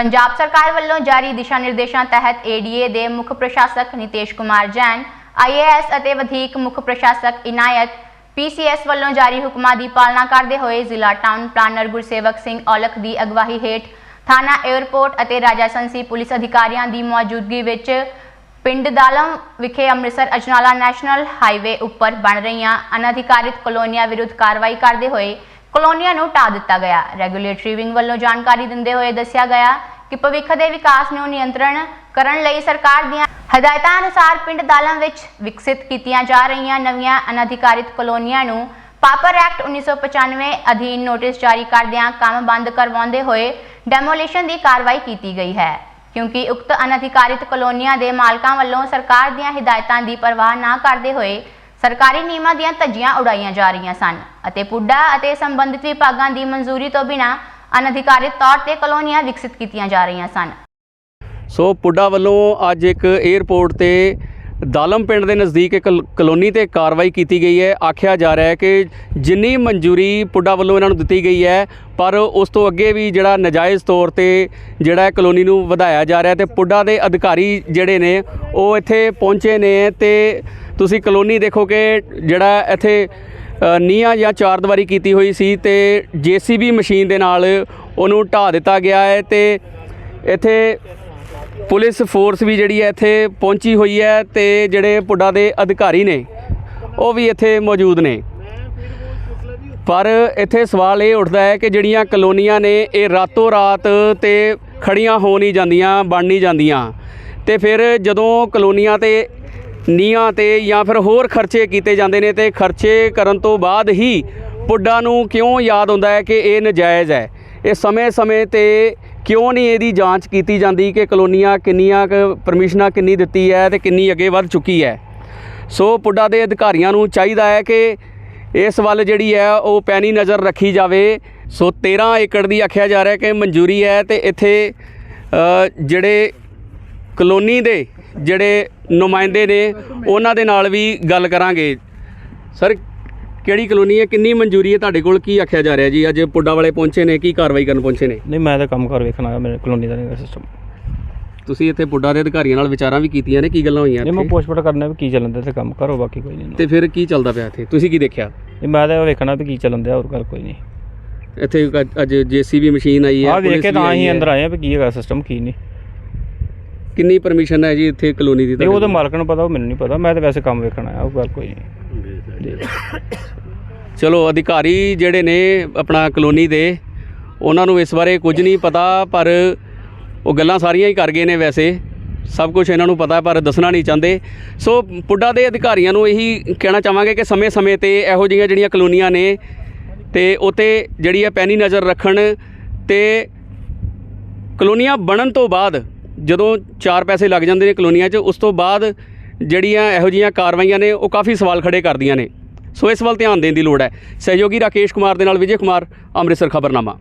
ਪੰਜਾਬ ਸਰਕਾਰ ਵੱਲੋਂ ਜਾਰੀ ਦਿਸ਼ਾ ਨਿਰਦੇਸ਼ਾਂ ਤਹਿਤ ਏਡੀਏ ਦੇ ਮੁੱਖ ਪ੍ਰਸ਼ਾਸਕ ਨਿਤੇਸ਼ ਕੁਮਾਰ ਜੈਨ ਆਈਏਐਸ ਅਤੇ ਵਧੇਕ ਮੁੱਖ ਪ੍ਰਸ਼ਾਸਕ ਇਨਾਇਤ ਪੀਸੀਐਸ ਵੱਲੋਂ ਜਾਰੀ ਹੁਕਮਾਂ ਦੀ ਪਾਲਣਾ ਕਰਦੇ ਹੋਏ ਜ਼ਿਲ੍ਹਾ ਟਾਊਨ ਪਲਾਨਰ ਗੁਰਸੇਵਕ ਸਿੰਘ ਔਲਖ ਦੀ ਅਗਵਾਈ ਹੇਠ ਥਾਣਾ 에ਅਰਪੋਰਟ ਅਤੇ ਰਾਜਾ ਸੰਸੀ ਪੁਲਿਸ ਅਧਿਕਾਰੀਆਂ ਦੀ ਮੌਜੂਦਗੀ ਵਿੱਚ ਪਿੰਡ ਦਾਲਮ ਵਿਖੇ ਅੰਮ੍ਰਿਤਸਰ ਅਜਨਾਲਾ ਨੈਸ਼ਨਲ ਹਾਈਵੇ ਉੱਪਰ ਬਣ ਰਹੀਆਂ ਅਨਅਧਿਕਾਰਿਤ ਕਲੋਨੀਆਂ ਵਿਰੁੱਧ ਕਾਰਵਾਈ ਕਰਦੇ ਹੋਏ ਕਲੋਨੀਆਂ ਨੂੰ ਢਾ ਦਿੱਤਾ ਗਿਆ। ਰੈਗੂਲੇਟਰੀ ਵਿੰਗ ਵੱਲੋਂ ਜਾਣਕਾਰੀ ਦਿੰਦੇ ਹੋਏ ਦੱਸਿਆ ਗਿਆ ਕਿ ਭਵਿੱਖ ਦੇ ਵਿਕਾਸ ਨੂੰ ਨਿਯੰਤਰਣ ਕਰਨ ਲਈ ਸਰਕਾਰ ਦੀਆਂ ਹਦਾਇਤਾਂ ਅਨੁਸਾਰ ਪਿੰਡ ਦਾਲਮ ਵਿੱਚ ਵਿਕਸਿਤ ਕੀਤੀਆਂ ਜਾ ਰਹੀਆਂ ਨਵੀਆਂ ਅਨਅਧਿਕਾਰਿਤ ਕਲੋਨੀਆਂ ਨੂੰ ਪਾਪਰ ਐਕਟ 1995 ਅਧੀਨ ਨੋਟਿਸ ਜਾਰੀ ਕਰਦਿਆਂ ਕੰਮ ਬੰਦ ਕਰਵਾਉਂਦੇ ਹੋਏ ਡੈਮੋਲੀਸ਼ਨ ਦੀ ਕਾਰਵਾਈ ਕੀਤੀ ਗਈ ਹੈ। ਕਿਉਂਕਿ ਉਕਤ ਅਨਅਧਿਕਾਰਿਤ ਕਲੋਨੀਆਂ ਦੇ ਮਾਲਕਾਂ ਵੱਲੋਂ ਸਰਕਾਰ ਦੀਆਂ ਹਦਾਇਤਾਂ ਦੀ ਪਰਵਾਹ ਨਾ ਕਰਦੇ ਹੋਏ ਸਰਕਾਰੀ ਨਿਯਮਾਂ ਦੀਆਂ ਧੱਜੀਆਂ ਉਡਾਈਆਂ ਜਾ ਰਹੀਆਂ ਸਨ ਅਤੇ ਪੁੱਡਾ ਅਤੇ ਸੰਬੰਧਿਤ ਵਿਭਾਗਾਂ ਦੀ ਮਨਜ਼ੂਰੀ ਤੋਂ ਬਿਨਾਂ ਅਨਅਧਿਕਾਰਿਤ ਤੌਰ ਤੇ ਕਲੋਨੀਆਂ ਵਿਕਸਿਤ ਕੀਤੀਆਂ ਜਾ ਰਹੀਆਂ ਸਨ। ਸੋ ਪੁੱਡਾ ਵੱਲੋਂ ਅੱਜ ਇੱਕ 에ਅਰਪੋਰਟ ਤੇ ਦਾਲਮ ਪਿੰਡ ਦੇ ਨਜ਼ਦੀਕ ਇੱਕ ਕਲੋਨੀ ਤੇ ਕਾਰਵਾਈ ਕੀਤੀ ਗਈ ਹੈ। ਆਖਿਆ ਜਾ ਰਿਹਾ ਹੈ ਕਿ ਜਿੰਨੀ ਮਨਜ਼ੂਰੀ ਪੁੱਡਾ ਵੱਲੋਂ ਇਹਨਾਂ ਨੂੰ ਦਿੱਤੀ ਗਈ ਹੈ, ਪਰ ਉਸ ਤੋਂ ਅੱਗੇ ਵੀ ਜਿਹੜਾ ਨਜਾਇਜ਼ ਤੌਰ ਤੇ ਜਿਹੜਾ ਕਲੋਨੀ ਨੂੰ ਵਧਾਇਆ ਜਾ ਰਿਹਾ ਤੇ ਪੁੱਡਾ ਦੇ ਅਧਿਕਾਰੀ ਜਿਹੜੇ ਨੇ, ਉਹ ਇੱਥੇ ਪਹੁੰਚੇ ਨੇ ਤੇ ਤੁਸੀਂ ਕਲੋਨੀ ਦੇਖੋ ਕਿ ਜਿਹੜਾ ਇੱਥੇ ਅ, ਨੀਹਾਂ ਜਾਂ ਚਾਰਦਵਾਰੀ ਕੀਤੀ ਹੋਈ ਸੀ ਤੇ ਜੀਸੀਬੀ ਮਸ਼ੀਨ ਦੇ ਨਾਲ ਉਹਨੂੰ ਢਾ ਦਿੱਤਾ ਗਿਆ ਹੈ ਤੇ ਇੱਥੇ ਪੁਲਿਸ ਫੋਰਸ ਵੀ ਜਿਹੜੀ ਹੈ ਇੱਥੇ ਪਹੁੰਚੀ ਹੋਈ ਹੈ ਤੇ ਜਿਹੜੇ ਪੁੱਡਾ ਦੇ ਅਧਿਕਾਰੀ ਨੇ ਉਹ ਵੀ ਇੱਥੇ ਮੌਜੂਦ ਨੇ। ਪਰ ਇੱਥੇ ਸਵਾਲ ਇਹ ਉੱਠਦਾ ਹੈ ਕਿ ਜਿਹੜੀਆਂ ਕਲੋਨੀਆਂ ਨੇ ਇਹ ਰਾਤੋਂ ਰਾਤ ਤੇ ਖੜੀਆਂ ਹੋ ਨਹੀਂ ਜਾਂਦੀਆਂ ਬਣ ਨਹੀਂ ਜਾਂਦੀਆਂ। ਤੇ ਫਿਰ ਜਦੋਂ ਕਲੋਨੀਆਂ ਤੇ ਨੀਆਂ ਤੇ ਜਾਂ ਫਿਰ ਹੋਰ ਖਰਚੇ ਕੀਤੇ ਜਾਂਦੇ ਨੇ ਤੇ ਖਰਚੇ ਕਰਨ ਤੋਂ ਬਾਅਦ ਹੀ ਪੁੱਡਾ ਨੂੰ ਕਿਉਂ ਯਾਦ ਹੁੰਦਾ ਹੈ ਕਿ ਇਹ ਨਜਾਇਜ਼ ਹੈ? ਇਹ ਸਮੇਂ-ਸਮੇਂ ਤੇ ਕਿਉਂ ਨਹੀਂ ਇਹਦੀ ਜਾਂਚ ਕੀਤੀ ਜਾਂਦੀ ਕਿ ਕਲੋਨੀਆਂ ਕਿੰਨੀਆਂ ਕੁ ਪਰਮਿਸ਼ਨਾਂ ਕਿੰਨੀ ਦਿੱਤੀ ਹੈ ਤੇ ਕਿੰਨੀ ਅੱਗੇ ਵੱਧ ਚੁੱਕੀ ਹੈ? ਸੋ ਪੁੱਡਾ ਦੇ ਅਧਿਕਾਰੀਆਂ ਨੂੰ ਚਾਹੀਦਾ ਹੈ ਕਿ ਇਸ ਵੱਲ ਜਿਹੜੀ ਹੈ ਉਹ ਪੈਣੀ ਨਜ਼ਰ ਰੱਖੀ ਜਾਵੇ। ਸੋ 13 ਏਕੜ ਦੀ ਆਖਿਆ ਜਾ ਰਿਹਾ ਕਿ ਮਨਜ਼ੂਰੀ ਹੈ ਤੇ ਇੱਥੇ ਜਿਹੜੇ ਕਲੋਨੀ ਦੇ ਜਿਹੜੇ ਨੁਮਾਇੰਦੇ ਨੇ ਉਹਨਾਂ ਦੇ ਨਾਲ ਵੀ ਗੱਲ ਕਰਾਂਗੇ। ਸਰ ਕਿਹੜੀ ਕਲੋਨੀ ਹੈ? ਕਿੰਨੀ ਮਨਜ਼ੂਰੀ ਹੈ ਤੁਹਾਡੇ ਕੋਲ? ਕੀ ਆਖਿਆ ਜਾ ਰਿਹਾ ਜੀ? ਅੱਜ ਪੁੱਡਾ ਵਾਲੇ ਪਹੁੰਚੇ ਨੇ ਕੀ ਕਾਰਵਾਈ ਕਰਨ ਪਹੁੰਚੇ ਨੇ? ਨਹੀਂ ਮੈਂ ਤਾਂ ਕੰਮ ਕਰ ਵੇਖਣਾ ਹੈ ਮੇਰੇ ਕਲੋਨੀ ਦਾ ਨਹੀਂ ਸਿਸਟਮ ਤੁਸੀਂ ਇੱਥੇ ਪੁੱਡਾ ਦੇ ਅਧਿਕਾਰੀਆਂ ਨਾਲ ਵਿਚਾਰਾਂ ਵੀ ਕੀਤੀਆਂ ਨੇ ਕੀ ਗੱਲਾਂ ਹੋਈਆਂ ਨਹੀਂ ਮੈਂ ਪੁੱਛਪੜ ਕਰਨਾ ਵੀ ਕੀ ਚੱਲਣ ਦਿਆ ਤੇ ਕੰਮ ਕਰੋ ਬਾਕੀ ਕੋਈ ਨਹੀਂ ਤੇ ਫਿਰ ਕੀ ਚੱਲਦਾ ਪਿਆ ਇੱਥੇ? ਤੁਸੀਂ ਕੀ ਦੇਖਿਆ? ਨਹੀਂ ਮੈਂ ਤਾਂ ਵੇਖਣਾ ਵੀ ਕੀ ਚੱਲਣ ਦਿਆ ਹੋਰ ਗੱਲ ਕੋਈ ਨਹੀਂ। ਇੱਥੇ ਅੱਜ- ਜੀਸੀਬੀ ਮਸ਼ੀਨ ਆਈ ਹੈ ਆਹ ਵੇਖ ਕੇ ਤਾਂ ਹੈ। ਅੰਦਰ ਆਏ ਆ ਵੀ ਕੀ ਹੈਗਾ ਸਿਸਟਮ ਕੀ ਨਹੀਂ। ਕਿੰਨੀ ਪਰਮਿਸ਼ਨ ਹੈ ਜੀ ਇੱਥੇ ਕਲੋਨੀ ਦੀ ਨਹੀਂ ਉਹ ਤਾਂ ਮਾਲਕ ਨੂੰ ਪਤਾ ਉਹ ਮੈਨੂੰ ਨਹੀਂ ਪਤਾ ਮੈਂ ਤਾਂ ਵੈਸੇ ਕੰਮ ਵੇਖਣਾ ਆ ਉਹ ਗੱਲ ਕੋਈ ਨਹੀਂ। ਚਲੋ ਅਧਿਕਾਰੀ ਜਿਹੜੇ ਨੇ ਆਪਣਾ ਕਲੋਨੀ ਦੇ ਉਹਨਾਂ ਨੂੰ ਇਸ ਬਾਰੇ ਕੁਝ ਨਹੀਂ ਪਤਾ ਪਰ ਉਹ ਗੱਲਾਂ ਸਾਰੀਆਂ ਹੀ ਕਰ ਗਏ ਨੇ ਵੈਸੇ। ਸਭ ਕੁਝ ਇਹਨਾਂ ਨੂੰ ਪਤਾ ਪਰ ਦੱਸਣਾ ਨਹੀਂ ਚਾਹੁੰਦੇ। ਸੋ ਪੁੱਡਾ ਦੇ ਅਧਿਕਾਰੀਆਂ ਨੂੰ ਇਹੀ ਕਹਿਣਾ ਚਾਹਾਂਗੇ ਕਿ ਸਮੇਂ-ਸਮੇਂ ਤੇ ਇਹੋ ਜਿਹੀਆਂ ਜਿਹੜੀਆਂ ਕਲੋਨੀਆਂ ਨੇ ਤੇ ਉਤੇ ਜਿਹੜੀ ਹੈ ਪੈਣੀ ਨਜ਼ਰ ਰੱਖਣ ਤੇ ਕਲੋਨੀਆਂ ਬਣਨ ਤੋਂ ਬਾਅਦ ਜਦੋਂ ਚਾਰ ਪੈਸੇ ਲੱਗ ਜਾਂਦੇ ਨੇ ਕਲੋਨੀਆਂ 'ਚ, ਉਸ ਤੋਂ ਬਾਅਦ ਜਿਹੜੀਆਂ ਇਹੋ ਜਿਹੀਆਂ ਕਾਰਵਾਈਆਂ ਨੇ, ਉਹ ਕਾਫੀ ਸਵਾਲ ਖੜੇ ਕਰਦੀਆਂ ਨੇ। ਸੋ ਇਸ ਵੱਲ ਧਿਆਨ ਦੇਣ ਦੀ ਲੋੜ ਹੈ। ਸਹਿਯੋਗੀ ਰਾਕੇਸ਼ ਕੁਮਾਰ ਦੇ ਨਾਲ ਵਿਜੇ ਕੁਮਾਰ, ਅੰਮ੍ਰਿਤਸਰ ਖਬਰਨਾਮਾ।